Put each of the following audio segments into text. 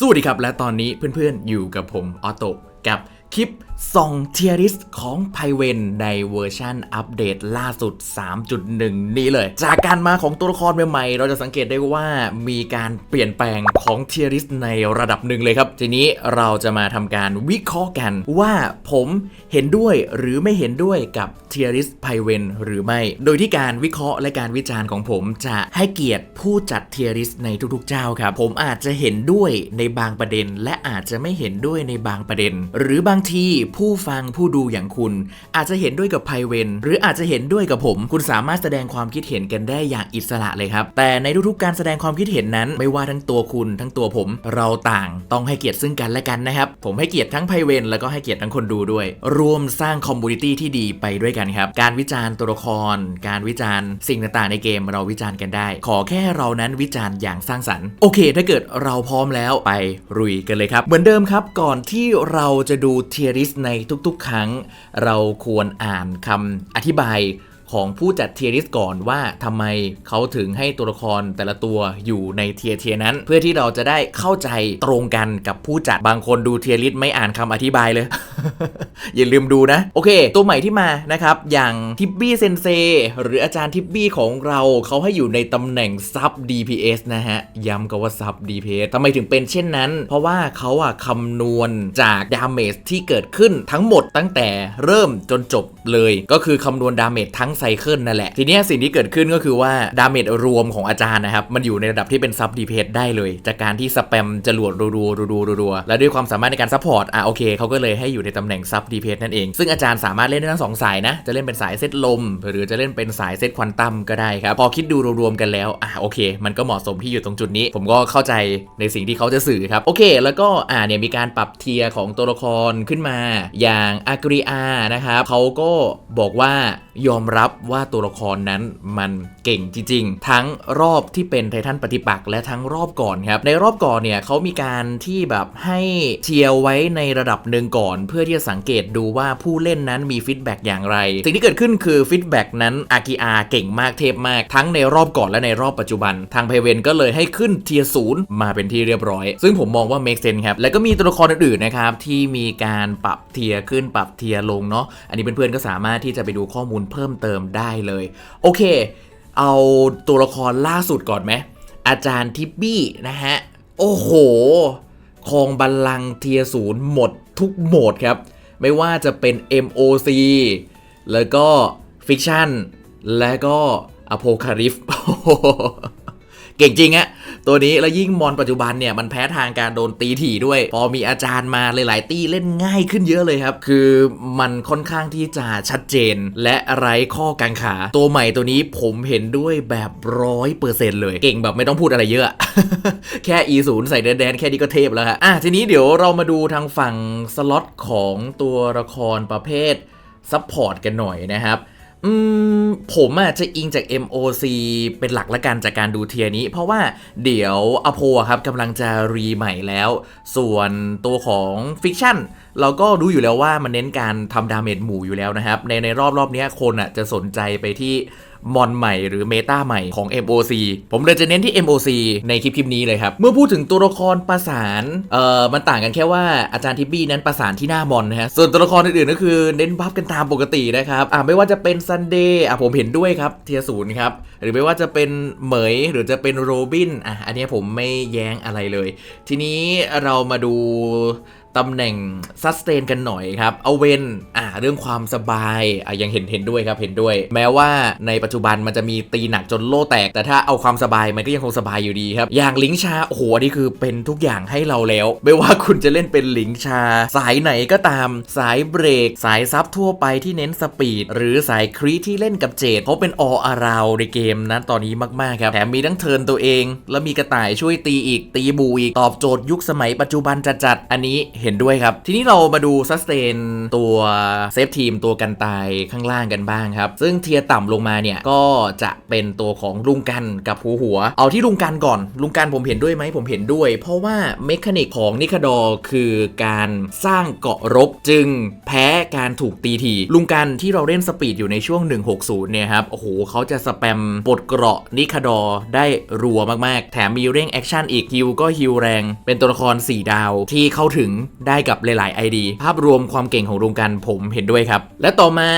สวัสดีครับ และตอนนี้เพื่อนๆอยู่กับผม ออโตกับ คลิปส่องเทียริสของไพเวนในเวอร์ชันอัปเดตล่าสุด 3.1 นี้เลย จากการมาของตัวละครใหม่ๆ เราจะสังเกตได้ว่ามีการเปลี่ยนแปลงของเทียริสในระดับหนึ่งเลยครับ ทีนี้เราจะมาทำการวิเคราะห์กันว่าผมเห็นด้วยหรือไม่เห็นด้วยกับเทียริสไพเวนหรือไม่ โดยที่การวิเคราะห์และการวิจารณ์ของผมจะให้เกียรติผู้จัดเทียริสในทุกๆ เจ้าครับผมอาจจะเห็นด้วยในบางประเด็น และอาจจะไม่เห็นด้วยในบางประเด็น หรือบางทีผู้ฟังผู้ดูอย่างคุณ อาจจะเห็นด้วยกับไพเวนหรืออาจจะเห็นด้วยกับผม คุณสามารถแสดงความคิดเห็นกันได้อย่างอิสระเลยครับ แต่ในทุกๆการแสดงความคิดเห็นนั้น ไม่ว่าทั้งตัวคุณทั้งตัวผมเราต่างต้องให้เกียรติซึ่งกันและกันนะครับ ผมให้เกียรติทั้งไพเวนแล้วก็ให้เกียรติทั้งคนดูด้วย รวมสร้างคอมมูนิตี้ที่ดีไปด้วยกันครับ การวิจารณ์ตัวละคร การวิจารณ์สิ่งต่างๆในเกมเราวิจารณ์กันได้ ขอแค่เรานั้นวิจารณ์อย่างสร้างสรรค์โอเค ถ้าเกิดเราพร้อมแล้วไปรุยกันเลยครับ เหมือนเดิมครับ ก่อนที่เราจะดูเทียริสในทุกๆ ครั้ง เราควรอ่านคำอธิบาย ของผู้จัดเทียริสก่อนว่าทำไมเขาถึงให้ตัวละครแต่ละตัวอยู่ในเทียเทียนั้น เพื่อที่เราจะได้เข้าใจตรงกันกับผู้จัดบางคนดูเทียริสไม่อ่านคำอธิบายเลย อย่าลืมดูนะ โอเค ตัวใหม่ที่มานะครับ อย่างทิปบี้เซนเซหรืออาจารย์ทิปบี้ของเราเขาให้อยู่ในตำแหน่งซับ DPS นะฮะ ย้ำกันว่าซับ DPS ทำไมถึงเป็นเช่นนั้น เพราะว่าเขาอะคำนวณจากดาเมจที่เกิดขึ้นทั้งหมดตั้งแต่เริ่มจนจบเลย ก็คือคำนวณดาเมจทั้งไซเคิลนั่นแหละ ทีนี้สิ่งที่เกิดขึ้นก็คือว่าดาเมจรวมของอาจารย์นะครับ มันอยู่ในระดับที่เป็นซับ DPS ได้เลย จากการที่สแปมจรวดรัวๆรัวๆรัวๆแล้วด้วยความสามารถในการซัพพอร์ตอะโอเคเขาก็เลยให้อยู่ในตำแหน่งซับ DPS นั่นเอง ซึ่งอาจารย์สามารถเล่นได้ทั้งสองสายนะ จะเล่นเป็นสายเซตลม หรือจะเล่นเป็นสายเซตควอนตัมก็ได้ครับ พอคิดดูรวมๆกันแล้วอะโอเค มันก็เหมาะสมที่อยู่ตรงจุดนี้ ผมก็เข้าใจในสิ่งที่เขาจะสื่อครับโอเค แล้วก็อ่าเนี่ยมีการปรับเทียร์ของตัวละครขึ้นมา อย่างอากริอานะครับเขาก็บอกว่า ยอมรับว่าตัวละครนั้นมันเก่งจริง ๆ ทั้งรอบที่เป็นไททันปฏิปักษ์และทั้งรอบก่อนครับ ในรอบก่อนเนี่ยเขามีการที่แบบให้เทียร์ไว้ในระดับหนึ่งก่อน เพื่อที่จะสังเกตดูว่าผู้เล่นนั้นมีฟีดแบ็กอย่างไร สิ่งที่เกิดขึ้นคือฟีดแบ็กนั้นอากิอาเก่งมากเทพมาก ทั้งในรอบก่อนและในรอบปัจจุบัน ทางเพเวนก็เลยให้ขึ้นเทียร์ศูนย์มาเป็นที่เรียบร้อย ซึ่งผมมองว่า make sense ครับแล้วก็มีตัวละครอื่นๆนะครับที่มีการปรับเทียร์ขึ้นปรับเทียร์ลงเนาะอันนี้เพื่อนๆก็สามารถที่จะไปดูข้อมูลเพิ่มเติมได้เลย โอเค เอาตัวละครล่าสุดก่อนไหมอาจารย์ทิปบี้นะฮะ โอ้โหคองบัลลังเทียศูนย์หมดทุกโหมดครับ ไม่ว่าจะเป็น MOC แล้วก็ฟิกชันและก็อโพคาริฟ เก่งจริงอะตัวนี้แล้วยิ่งมอนปัจจุบันเนี่ยมันแพ้ทางการโดนตีถี่ด้วย พอมีอาจารย์มาหลายๆตีเล่นง่ายขึ้นเยอะเลยครับ คือมันค่อนข้างที่จะชัดเจน และไร้ข้อกังขา ตัวใหม่ตัวนี้ผมเห็นด้วยแบบร้อยเปอร์เซ็นต์เลย เก่งแบบไม่ต้องพูดอะไรเยอะ แค่ E 0ใส่แดนแค่นี้ก็เทพแล้วฮะอะทีนี้เดี๋ยวเรามาดูทางฝั่งสล็อตของตัวละครประเภทซัพพอร์ตกันหน่อยนะครับ อืมผมอาจจะอิงจาก MOC เป็นหลักละกันจากการดูเทียนี้ เพราะว่าเดี๋ยวอโพครับกำลังจะรีใหม่แล้ว ส่วนตัวของฟิกชั่นเราก็รู้อยู่แล้วว่ามันเน้นการทำดาเมจหมู่อยู่แล้วนะครับ ในในรอบรอบนี้คนอะจะสนใจไปที่ มอนใหม่หรือเมตาใหม่ของ MOC ผมเลยจะเน้นที่ MOC ในคลิปคลิปนี้เลยครับ เมื่อพูดถึงตัวละครประสานเอ่อมันต่างกันแค่ว่าอาจารย์ทิบบี้นั้นประสานที่หน้ามอนนะฮะส่วนตัวละครอื่นๆก็คือเน้นบัฟกันตามปกตินะครับอ่าไม่ว่าจะเป็นซันเดย์อะผมเห็นด้วยครับเทียศูนย์ครับหรือไม่ว่าจะเป็นเหมยหรือจะเป็นโรบินอะอันนี้ผมไม่แย้งอะไรเลย ทีนี้เรามาดู ตำแหน่งซัสเตนกันหน่อยครับ เอาเวนอ่าเรื่องความสบายอะยังเห็นเห็นด้วยครับเห็นด้วย แม้ว่าในปัจจุบันมันจะมีตีหนักจนโล่แตก แต่ถ้าเอาความสบายมันก็ยังคงสบายอยู่ดีครับ อย่างลิงชาโอ้โหอันนี้คือเป็นทุกอย่างให้เราแล้ว ไม่ว่าคุณจะเล่นเป็นลิงชา สายไหนก็ตาม สายเบรก สายซับทั่วไปที่เน้นสปีด หรือสายครีที่เล่นกับเจดเขาเป็นออาราวในเกมนั้นตอนนี้มากๆครับแถมมีทั้งเทินตัวเอง แล้วมีกระต่ายช่วยตีอีกตีบูอีกตอบโจทย์ยุคสมัยปัจจุบันจัดๆอันนี้เห็นด้วยครับ ทีนี้เรามาดูซัสเตนตัวเซฟทีมตัวกันตายข้างล่างกันบ้างครับ ซึ่งเทียต่ำลงมาเนี่ย ก็จะเป็นตัวของลุงกันกับหัวหัว เอาที่ลุงกันก่อน ลุงกันผมเห็นด้วยไหมผมเห็นด้วย เพราะว่าเมคานิกของนิคาดอคือการสร้างเกาะรบจึงแพ้การถูกตีทีลุงกันที่เราเล่นสปีดอยู่ในช่วง 160 เนี่ยครับ โอ้โหเขาจะสแปมปลดเกราะนิคาดอได้รัวมากๆ แถมมีเร่งแอคชั่นอีกฮิวก็ฮิวแรง เป็นตัวละคร 4 ดาวที่เข้าถึงได้กับหลาย ๆ ID ภาพรวมความเก่งของลุงกันผมเห็นด้วยครับ และต่อมา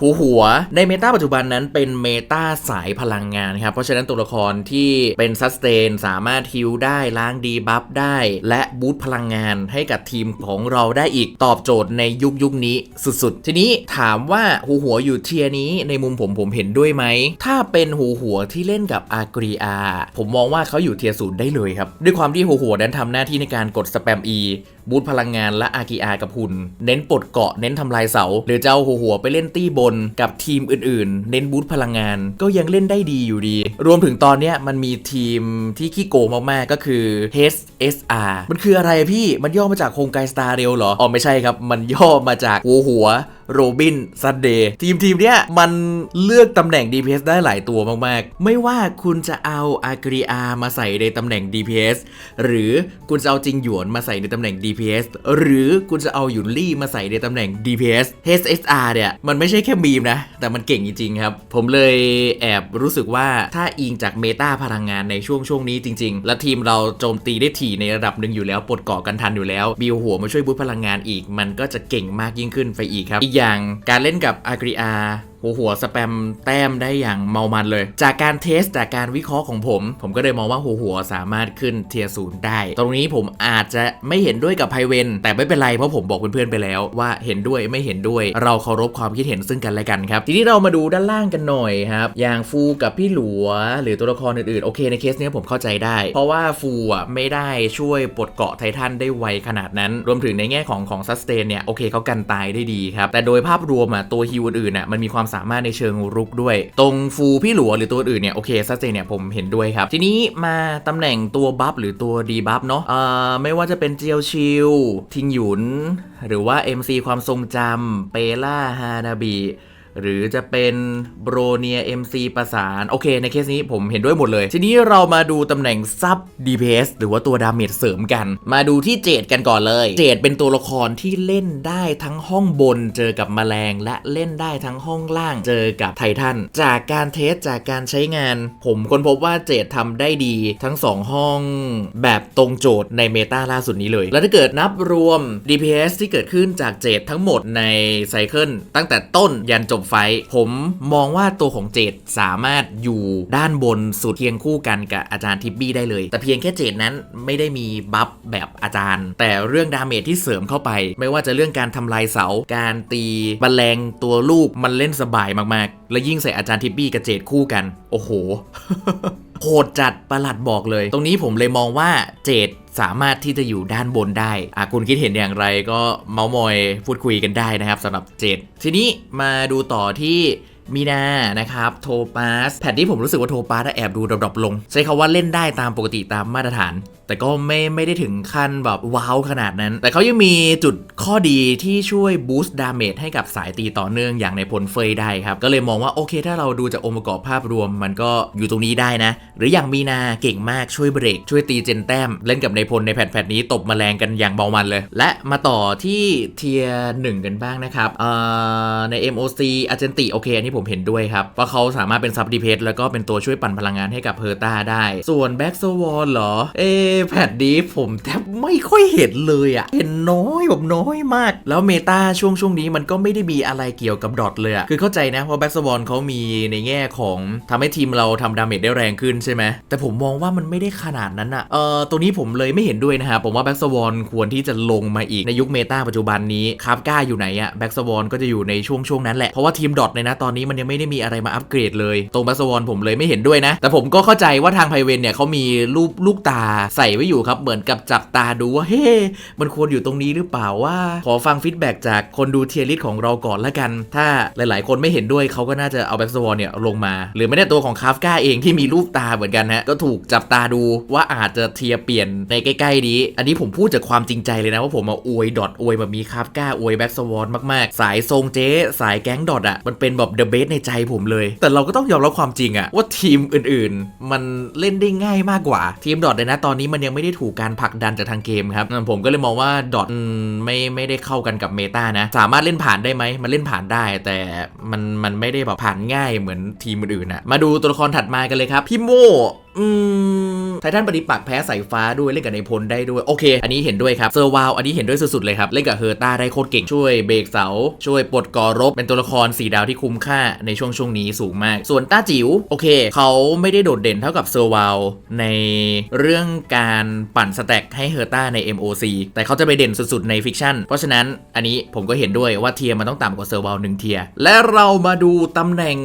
หัวหัวในเมตาปัจจุบันนั้นเป็นเมตาสายพลังงานครับ เพราะฉะนั้นตัวละครที่เป็นซัสเตนสามารถฮิลได้ล้างดีบัฟได้ และบูตพลังงานให้กับทีมของเราได้อีกตอบโจทย์ในยุคยุคนี้สุด ๆ ทีนี้ถามว่าหัวหัวอยู่เทียร์นี้ในมุมผมผมเห็นด้วยไหม ถ้าเป็นหัวหัวที่เล่นกับอากรีอาผมมองว่าเขาอยู่เทียร์ศูนย์ได้เลยครับ ด้วยความที่หัวหัวนั้นทำหน้าที่ในการกดสแปม E บูทพลังงานและอากิอากับหุ่น เน้นปลดเกาะเน้นทำลายเสา หรือจะเอาหัวหัวไปเล่นตี้บนกับทีมอื่นๆ เน้นบูทพลังงานก็ยังเล่นได้ดีอยู่ดี รวมถึงตอนเนี้ยมันมีทีมที่ขี้โกงมากๆก็คือ HSR มันคืออะไรพี่มันย่อมาจากโครงการ Star Rail เหรออ๋อไม่ใช่ครับ มันย่อมาจากหัวหัว โรบินซันเดย์ทีมทีมเนี้ยมันเลือกตำแหน่ง DPS ได้หลายตัวมากๆ ไม่ว่าคุณจะเอาอากรีอามาใส่ในตำแหน่ง DPS หรือคุณจะเอาจิงหยวนมาใส่ในตำแหน่ง DPS หรือคุณจะเอาหยุนลี่มาใส่ในตำแหน่ง DPS HSR เนี่ย มันไม่ใช่แค่บีมนะ แต่มันเก่งจริงๆครับ ผมเลยแอบรู้สึกว่าถ้าอิงจากเมตาพลังงานในช่วงช่วงนี้จริง ๆ และทีมเราโจมตีได้ถี่ในระดับหนึ่งอยู่แล้วปลดเกาะกันทันอยู่แล้วบิวหัวมาช่วยบูตพลังงานอีก มันก็จะเก่งมากยิ่งขึ้นไปอีกครับอีกอย่างการเล่นกับอากริอา หัวหัวสแปมแต้มได้อย่างเมามันเลย จากการเทสจากการวิเคราะห์ของผม ผมก็เลยมองว่าหัวหัวสามารถขึ้นเทียร์ศูนย์ได้ ตรงนี้ผมอาจจะไม่เห็นด้วยกับไพเวน แต่ไม่เป็นไรเพราะผมบอกเพื่อนๆไปแล้วว่าเห็นด้วยไม่เห็นด้วย เราเคารพความคิดเห็นซึ่งกันและกันครับ ทีนี้เรามาดูด้านล่างกันหน่อยครับอย่างฟูกับพี่หลัว หรือตัวละครอื่นๆโอเคในเคสเนี้ยผมเข้าใจได้ เพราะว่าฟูอะไม่ได้ช่วยปลดเกาะไททันได้ไวขนาดนั้น รวมถึงในแง่ของของซัสเตนเนี่ยโอเคเขากันตายได้ดีครับแต่โดยภาพรวมอะตัวฮิวอื่นๆอะมันมีความสามารถในเชิงรุกด้วย ตรงฟูพี่หลัวหรือตัวอื่นเนี่ยโอเคซัสเจเนี่ยผมเห็นด้วยครับ ทีนี้มาตำแหน่งตัวบัฟหรือตัวดีบัฟเนาะเอ่อไม่ว่าจะเป็นเจียวชิลทิงหยุน หรือว่า MC ความทรงจำเปล่าฮานาบี หรือจะเป็นโบรเนีย MC ประสาน โอเค ในเคสนี้ผมเห็นด้วยหมดเลย ทีนี้เรามาดูตำแหน่งซับ DPS หรือว่าตัวดาเมจเสริมกัน มาดูที่เจดกันก่อนเลย เจดเป็นตัวละครที่เล่นได้ทั้งห้องบนเจอกับแมลง และเล่นได้ทั้งห้องล่างเจอกับไททัน จากการเทสจากการใช้งาน ผมค้นพบว่าเจดทำได้ดีทั้ง 2 ห้องแบบตรงโจทย์ในเมตาล่าสุดนี้เลย แล้วถ้าเกิดนับรวม DPS ที่เกิดขึ้นจากเจดทั้งหมดในไซเคิลตั้งแต่ต้นยันจบไฟผมมองว่าตัวของเจดสามารถอยู่ด้านบนสุดเคียงคู่กันกับอาจารย์ทิปบี้ได้เลย แต่เพียงแค่เจดนั้นไม่ได้มีบัฟแบบอาจารย์ แต่เรื่องดาเมจที่เสริมเข้าไป ไม่ว่าจะเรื่องการทำลายเสา การตีบอลแลงตัวลูกมันเล่นสบายมากๆ และยิ่งใส่อาจารย์ทิปบี้กับเจดคู่กัน โอ้โห โหดจัดประหลัดบอกเลย ตรงนี้ผมเลยมองว่าเจดสามารถที่จะอยู่ด้านบนได้อาคุณคิดเห็นอย่างไรก็เมาส์มอยพูดคุยกันได้นะครับสำหรับเจดทีนี้มาดูต่อที่ มีนานะครับโทปาสแผ่นที่ผมรู้สึกว่าโทปาสแอบดูดรอปลง ใช้คาว่าเล่นได้ตามปกติตามมาตรฐาน แต่ก็ไม่ไม่ได้ถึงขั้นแบบว้าวขนาดนั้น แต่เขายังมีจุดข้อดีที่ช่วยบูสต์ดาเมจให้กับสายตีต่อเนื่องอย่างในพลเฟยได้ครับ ก็เลยมองว่าโอเค ถ้าเราดูจากองค์ประกอบภาพรวมมันก็อยู่ตรงนี้ได้นะ หรืออย่างมีนาเก่งมากช่วยเบรก ช่วยตีเจนแต้ม เล่นกับในพลในแผ่นๆนี้ตบแมลงกันอย่างเบามันเลย และมาต่อที่เทียหนึ่งกันบ้างนะครับเอ่อใน MOC อาร์เจนติโอเคอันนี้ผมเห็นด้วยครับ ว่าเขาสามารถเป็นซับดีเพสแล้วก็เป็นตัวช่วยปั่นพลังงานให้กับเพอร์ต้าได้ ส่วนแบ็กโซวอลเหรอ เอะแพทนี้ผมแทบไม่ค่อยเห็นเลยอะเห็นน้อยแบบน้อยมาก แล้วเมตาช่วงช่วงนี้มันก็ไม่ได้มีอะไรเกี่ยวกับดอทเลยอะคือเข้าใจนะว่าแบ็กโซวอลเขามีในแง่ของทำให้ทีมเราทำดาเมจได้แรงขึ้นใช่ไหมแต่ผมมองว่ามันไม่ได้ขนาดนั้นอะเออตัวนี้ผมเลยไม่เห็นด้วยนะครับผมว่าแบ็กโซวอลควรที่จะลงมาอีกในยุคเมตาปัจจุบันนี้คาร์ฟก้าอยู่ไหนอะแบ็กโซวอลก็จะอยู่ในช่วงช่วงนั้นแหละเพราะว่าทีมดอทในนะตอนนี้มันยังไม่ได้มีอะไรมาอัปเกรดเลย ตรงบัสวอนผมเลยไม่เห็นด้วยนะ แต่ผมก็เข้าใจว่าทางไพเวนเนี่ยเขามีรูปลูกตาใส่ไว้อยู่ครับ เหมือนกับจับตาดูว่าเฮ้ มันควรอยู่ตรงนี้หรือเปล่าว่า ขอฟังฟีดแบ็กจากคนดูเทียริสของเราก่อนละกัน ถ้าหลาย ๆ คนไม่เห็นด้วยเขาก็น่าจะเอาแบ็กสวอนเนี่ยลงมา หรือไม่ได้ตัวของคาฟกาเองที่มีรูปตาเหมือนกันฮะก็ถูกจับตาดูว่าอาจจะเทียร์เปลี่ยนในใกล้ ๆ นี้ อันนี้ผมพูดจากความจริงใจเลยนะว่าผมมาอวยดอทอวยแบบมีคาฟกาอวยแบ็กสวอนมากๆ สายทรงเจ๊สายแก๊งดอทอะมันเป็นแบบเดอะเบสในใจผมเลย แต่เราก็ต้องยอมรับความจริงอะว่าทีมอื่นๆ มันเล่นได้ง่ายมากกว่า ทีมดอทเลยนะตอนนี้มันยังไม่ได้ถูกการผลักดันจากทางเกมครับผมก็เลยมองว่าดอทไม่ไม่ได้เข้ากันกับเมตานะ สามารถเล่นผ่านได้ไหมมันเล่นผ่านได้ แต่มันมันไม่ได้แบบผ่านง่ายเหมือนทีมอื่นๆนะมาดูตัวละครถัดมากันเลยครับพี่โมอืมไททันปฏิปักษ์แพ้สายฟ้าด้วยเล่นกับในพลได้ด้วย โอเค อันนี้เห็นด้วยครับเซอร์วาวอันนี้เห็นด้วยสุดๆเลยครับ เล่นกับเฮอร์ต้าได้โคตรเก่งช่วยเบรกเสา ช่วยปลดก่อรบ เป็นตัวละคร4ดาวที่คุ้มค่าในช่วงช่วงนี้สูงมาก ส่วนต้าจิ๋วโอเค เขาไม่ได้โดดเด่นเท่ากับเซอร์วาวในเรื่องการปั่นสแต็กให้เฮอร์ต้าใน MOC แต่เขาจะไปเด่นสุดๆในฟิกชั่นเพราะฉะนั้นอันนี้ผมก็เห็นด้วยว่าเทียร์มันต้องต่ำกว่าเซอร์วาวหนึ่งเทียร์และเรามาดูตำแหน่ง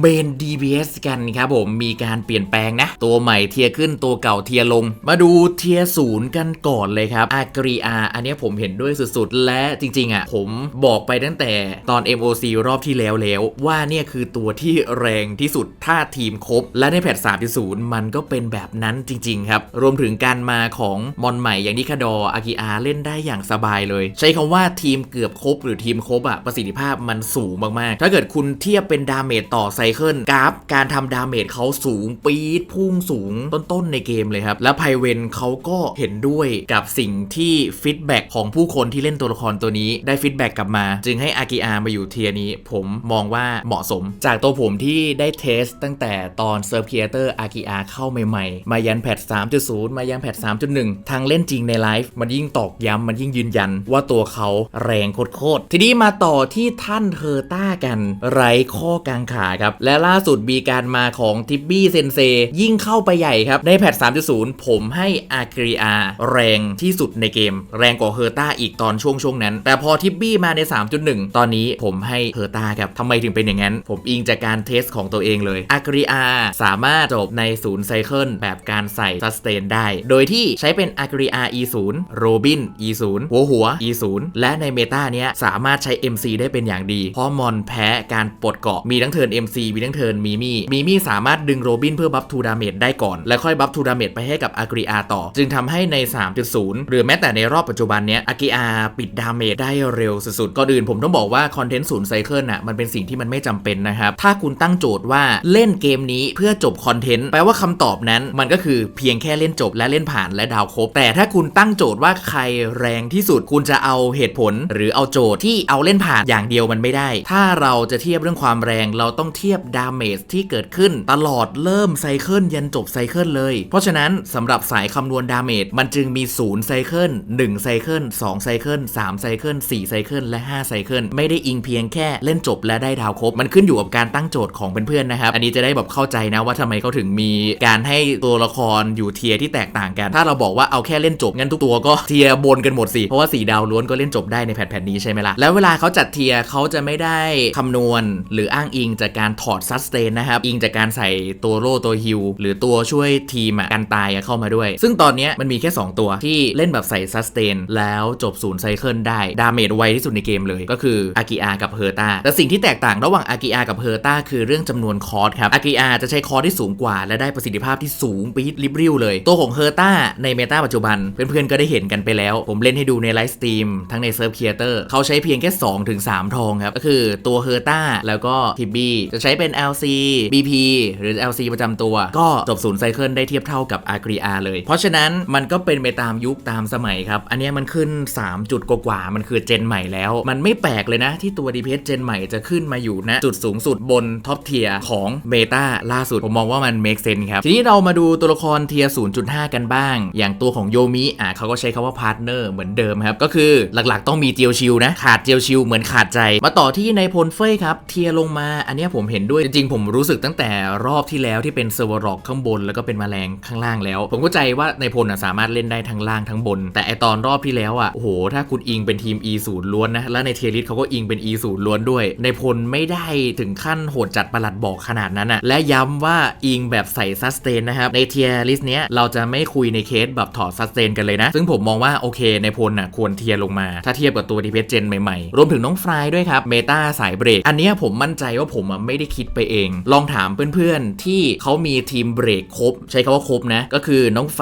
เมน DBS กันครับผมมีการเปลี่ยนแปลงนะ ตัวใหม่เทียขึ้นตัวเก่าเทียลง มาดูเทียศูนย์กันก่อนเลยครับอากรีอาอันนี้ผมเห็นด้วยสุดๆ และจริงๆอะผมบอกไปตั้งแต่ตอน MOC รอบที่แล้วแล้ว ว่าเนี่ยคือตัวที่แรงที่สุดถ้าทีมครบ และในแพท3.0 มันก็เป็นแบบนั้นจริงๆครับ รวมถึงการมาของมอนใหม่อย่างนิคาดออากิอาเล่นได้อย่างสบายเลย ใช้คำว่าทีมเกือบครบหรือทีมครบอะประสิทธิภาพมันสูงมากๆ ถ้าเกิดคุณเทียบเป็นดาเมจต่อไซเคิลกราฟการทำดาเมจเขาสูงปี๊ดพุ่งสูงต้นๆในเกมเลยครับ และไพเวนเขาก็เห็นด้วยกับสิ่งที่ฟีดแบ็กของผู้คนที่เล่นตัวละครตัวนี้ได้ฟีดแบ็กกลับมา จึงให้อากิอามาอยู่เทียร์นี้ ผมมองว่าเหมาะสม จากตัวผมที่ได้เทสตั้งแต่ตอนเซิร์ฟเคียเตอร์อากิอาเข้าใหม่ๆ มายันแพท 3.0 มายันแพท 3.1 ทางเล่นจริงในไลฟ์มันยิ่งตอกย้ำมันยิ่งยืนยันว่าตัวเขาแรงโคตรๆทีนี้มาต่อที่ท่านเฮอร์ต้ากัน ไร้ข้อกางขาครับและล่าสุดมีการมาของทิบบี้เซนเซยิ่งเข้าไปใหญ่ครับ ในแพท 3.0 ผมให้อากริอาแรงที่สุดในเกม แรงกว่าเฮอร์ต้าอีกตอนช่วงช่วงนั้น แต่พอทิบบี้มาใน 3.1 ตอนนี้ผมให้เฮอร์ต้าครับทำไมถึงเป็นอย่างนั้น ผมอิงจากการเทสของตัวเองเลยอากริอาสามารถจบในศูนย์ไซเคิลแบบการใส่ซัสเตนได้ โดยที่ใช้เป็นอากริอา E0 โรบิน E0 หัวหัว E0 และในเมตาเนี้ยสามารถใช้ MC ได้เป็นอย่างดี เพราะมอนแพ้การปลดเกาะมีทั้งเทิร์น MC มีทั้งเทิร์นมีมี่มีมี่สามารถดึงโรบินเพื่อบัฟทูดาเมจได้ก่อน แล้วค่อยบัฟทูดาเมจไปให้กับอากริอาต่อ จึงทำให้ใน 3.0 หรือแม้แต่ในรอบปัจจุบันเนี้ยอากริอาปิดดาเมจได้เร็วสุดๆก่อนอื่นผมต้องบอกว่าคอนเทนต์ศูนย์ไซเคิลน่ะมันเป็นสิ่งที่มันไม่จำเป็นนะครับ ถ้าคุณตั้งโจทย์ว่าเล่นเกมนี้เพื่อจบคอนเทนต์แปลว่าคำตอบนั้นมันก็คือเพียงแค่เล่นจบและเล่นผ่านและดาวครบ แต่ถ้าคุณตั้งโจทย์ว่าใครแรงที่สุดคุณจะเอาเหตุผล หรือเอาโจทย์ที่เอาเล่นผ่านอย่างเดียวมันไม่ได้ ถ้าเราจะเทียบเรื่องความแรงเราต้องเทียบดาเมจที่เกิดขึ้น ตลอดเริ่มไซเคิลยันจบไซเคิลเลย เพราะฉะนั้นสำหรับสายคำนวณดาเมจมันจึงมี0ไซเคิล1ไซเคิล2ไซเคิล3ไซเคิล4ไซเคิลและ5ไซเคิลไม่ได้อิงเพียงแค่เล่นจบและได้ดาวครบ มันขึ้นอยู่กับการตั้งโจทย์ของเพื่อนๆนะครับ อันนี้จะได้แบบเข้าใจนะว่าทำไมเขาถึงมีการให้ตัวละครอยู่เทียร์ที่แตกต่างกัน ถ้าเราบอกว่าเอาแค่เล่นจบงั้นทุกตัวก็เทียร์บนกันหมดสิ เพราะว่าสีดาวล้วนก็เล่นจบได้ในแพทแพทนี้ใช่ไหมล่ะ แล้วเวลาเขาจัดเทียร์เขาจะไม่ได้คำนวณหรืออ้างอิงจากการถอดซัสเตนนะครับ อิงจากการใส่ตัวโล่ตัวฮิลหรือตัวช่วยทีมกันตายเข้ามาด้วย ซึ่งตอนนี้มันมีแค่ 2 ตัวที่เล่นแบบใส่ซัสเตนแล้วจบศูนย์ไซเคิลได้ ดาเมจไวที่สุดในเกมเลย ก็คืออากิอากับเฮอร์ตาแต่สิ่งที่แตกต่างระหว่างอากิอากับเฮอร์ตาคือเรื่องจำนวนคอร์สครับอากิอาจะใช้คอร์สที่สูงกว่า และได้ประสิทธิภาพที่สูงปี๊ดลิบริ้วเลย ตัวของเฮอร์ตาในเมตาปัจจุบัน เพื่อนๆก็ได้เห็นกันไปแล้ว ผมเล่นให้ดูในไลฟ์สตรีมทั้งในเซิร์ฟเคียเตอร์เขาใช้เพียงแค่2ถึง3ทองครับก็คือตัวเฮอร์ตาแล้วก็ทิบบี้จะใช้เป็น LC BP หรือ LC ประจำตัว ก็จบศูนย์ไซเคิลได้เทียบเท่ากับอากิอาเลย เพราะฉะนั้นมันก็เป็นไปตามยุคตามสมัยครับ อันนี้มันขึ้น 3 จุดกว่าๆมันคือเจนใหม่แล้ว มันไม่แปลกเลยนะ ที่ตัว DPS เจนใหม่จะขึ้นมาอยู่ณจุดสูงสุดบนท็อปเทียของเบต้าล่าสุด ผมมองว่ามัน make sense ครับ ทีนี้เรามาดูตัวละครเทียร์0.5 กันบ้าง อย่างตัวของโยมิอะเขาก็ใช้คาว่าพาร์ทเนอร์เหมือนเดิมครับ ก็คือหลักๆ ต้องมีเจียวชิลนะ ขาดเจียวชิลเหมือนขาดใจ มาต่อที่ในพลเฟยครับ เทียร์ลงมา อันนี้ผมเห็นด้วย จริงๆ ผมรู้สึกตั้งแต่รอบที่แล้วที่เป็นเซอร์วอรอกข้างบน แล้วก็เป็นมแมลงข้างล่างแล้ว ผมเข้าใจว่าในพลสามารถเล่นได้ทั้งล่างทั้งบน แต่ไอตอนรอบที่แล้วอะโอ้โหถ้าคุณอิงเป็นทีม E 0 ล้วนนะและในเทียริสเขาก็อิงเป็น E 0 ล้วนด้วย ในพลไม่ได้ถึงขั้นโหดจัดประหลัดบอกขนาดนั้นอะและย้ำว่าอิงแบบใส่ซัสเตนนะครับในเทียริสเนี้ยเราจะไม่คุยในเคสแบบถอดซัสเตนกันเลยนะ ซึ่งผมมองว่าโอเคในพลน่ะควรเทียลงมา ถ้าเทียบกับตัวดีเพสเจนใหม่ๆ รวมถึงน้องฟรายด้วยครับเมตาสายเบรก อันนี้ผมมั่นใจว่าผมอะไม่ได้คิดไปเอง ลองถามเพื่อนๆ ที่เขามีทีมเบรกครบ ใช้คาว่าครบนะ ก็คือน้องไฟ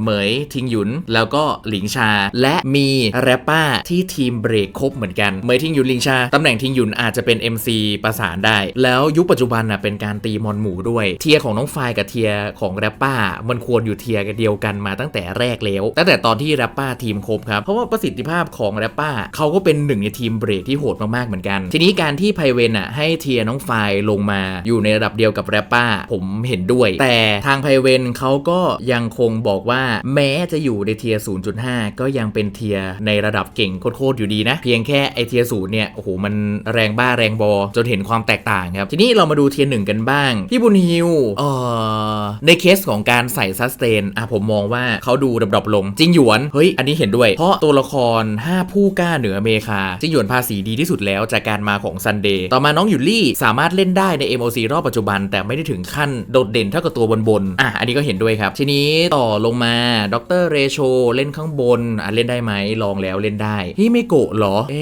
เหมยทิงหยุน แล้วก็หลิงชา และมีแรปป้าที่ทีมเบรกครบเหมือนกันเหมยทิงหยุนหลิงชา ตำแหน่งทิงหยุนอาจจะเป็น MC ประสานได้ แล้วยุคปัจจุบันน่ะเป็นการตีมอนหมูด้วย เทียของน้องไฟกับเทียของแรปป้า มันควรอยู่เทียกันเดียวกันมาตั้งแต่แรกแล้วตั้งแต่ตอนที่แรปป้าทีมครบครับเพราะว่าประสิทธิภาพของแรปป้าเขาก็เป็นหนึ่งในทีมเบรกที่โหดมากๆเหมือนกัน ทีนี้การที่ไพเวนอะให้เทียน้องไฟลงมาอยู่ในระดับเดียวกับแรปป้าผมเห็นด้วย แต่ทางไพเวนเขาก็ยังคงบอกว่าแม้จะอยู่ในเทียร์0.5 ก็ยังเป็นเทียร์ในระดับเก่งโคตรๆอยู่ดีนะ เพียงแค่ไอเทียร์ศูนย์เนี่ยโอ้โหมันแรงบ้าแรงบอ จนเห็นความแตกต่างครับ ทีนี้เรามาดูเทียร์หนึ่งกันบ้าง พี่บุญฮิวเอ่อในเคสของการใส่ซัสเตนอะผมมองว่าเขาดูดรอปๆลง จริงหยวน เฮ้ย อันนี้เห็นด้วย เพราะตัวละคร 5 ผู้กล้าเหนืออเมริกาจริงหยวนภาษีดีที่สุดแล้วจากการมาของซันเดย์ต่อมาน้องหยุลี่สามารถเล่นได้ใน MOC รอบปัจจุบัน แต่ไม่ได้ถึงขั้นโดดเด่นเท่ากับตัวบนๆอะอันนี้ก็เห็นด้วยครับ ทีนี้ต่อลงมาดรเรโชเล่นข้างบนอะเล่นได้ไหมลองแล้วเล่นได้ฮิเมโกะเหรอเอ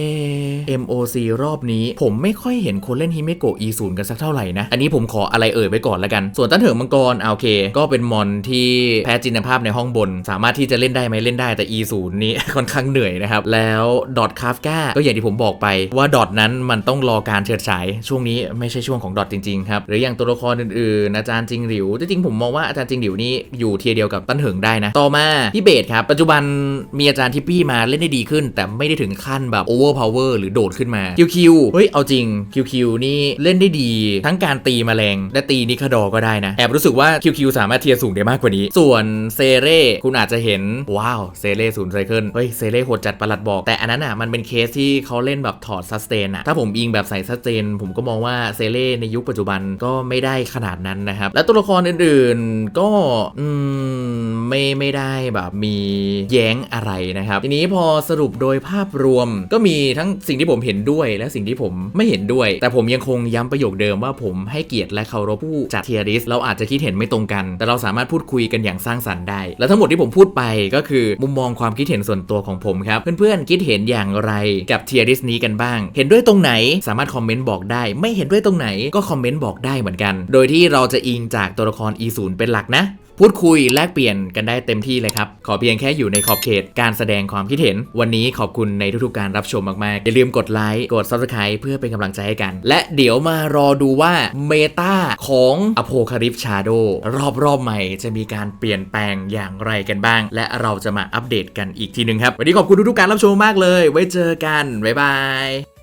MOC รอบนี้ผมไม่ค่อยเห็นคนเล่นฮิเมโกะ E0 กันสักเท่าไหร่นะ อันนี้ผมขออะไรเอ่ยไปก่อนละกัน ส่วนต้นเถิงมังกรเอะโอเค ก็เป็นมอนที่แพ้จินภาพในห้องบน สามารถที่จะเล่นได้ไหมเล่นได้แต่ E0 นี่ค่อนข้างเหนื่อยนะครับ แล้วดอทคาฟกาก็อย่างที่ผมบอกไปว่าดอทนั้นมันต้องรอการเฉิดฉายช่วงนี้ไม่ใช่ช่วงของดอทจริงๆครับหรืออย่างตัวละครอื่นๆอาจารย์จิงหลิวจริงๆผมมองว่าอาจารย์จิงหลิวนี่อยู่เทียเดียวกับต้นเถิงได้นะต่อมาพี่เบสครับปัจจุบันมีอาจารย์ทิปปี้มาเล่นได้ดีขึ้น แต่ไม่ได้ถึงขั้นแบบโอเวอร์พาวเวอร์หรือโดดขึ้นมาคิวคิวเฮ้ยเอาจริงคิวคิวนี่เล่นได้ดี ทั้งการตีแมลงและตีนิคาดอก็ได้นะแอบรู้สึกว่าคิวคิวสามารถเทียร์สูงได้มากกว่านี้ ส่วนเซเร่คุณอาจจะเห็นว้าวเซเร่ศูนย์ไซเคิลเฮ้ยเซเร่โหดจัดประหลัดบอกแต่อันนั้นอะมันเป็นเคสที่เขาเล่นแบบถอดซัสเตนอะถ้าผมอิงแบบใส่ซัสเตนผมก็มองว่าเซเรในยุคปัจจุบันก็ไม่ได้ขนาดนั้นนะครับ และตัวละครอื่นๆก็ไม่ไม่ได้แบบมีแย้งอะไรนะครับ ทีนี้พอสรุปโดยภาพรวมก็มีทั้งสิ่งที่ผมเห็นด้วยและสิ่งที่ผมไม่เห็นด้วย แต่ผมยังคงย้ำประโยคเดิมว่าผมให้เกียรติและเคารพผู้จัดเทียริสเราอาจจะคิดเห็นไม่ตรงกัน แต่เราสามารถพูดคุยกันอย่างสร้างสรรค์ได้ และทั้งหมดที่ผมพูดไปก็คือมุมมองความคิดเห็นส่วนตัวของผมครับเพื่อนๆคิดเห็นอย่างไรกับเทียริสนี้กันบ้าง เห็นด้วยตรงไหนสามารถคอมเมนต์บอกได้ ไม่เห็นด้วยตรงไหนก็คอมเมนต์บอกได้เหมือนกัน โดยที่เราจะอิงจากตัวละคร E0 เป็นหลักนะ พูดคุยแลกเปลี่ยนกันได้เต็มที่เลยครับ ขอเพียงแค่อยู่ในขอบเขตการแสดงความคิดเห็น วันนี้ขอบคุณในทุกๆการรับชมมาก ๆ อย่าลืมกดไลค์ กด Subscribe เพื่อเป็นกำลังใจให้กัน และเดี๋ยวมารอดูว่าเมตาของ Apocalypse Shadow รอบๆใหม่จะมีการเปลี่ยนแปลงอย่างไรกันบ้าง และเราจะมาอัปเดตกันอีกทีหนึ่งครับ วันนี้ขอบคุณทุกๆการรับชมมากเลย ไว้เจอกัน บ๊ายบาย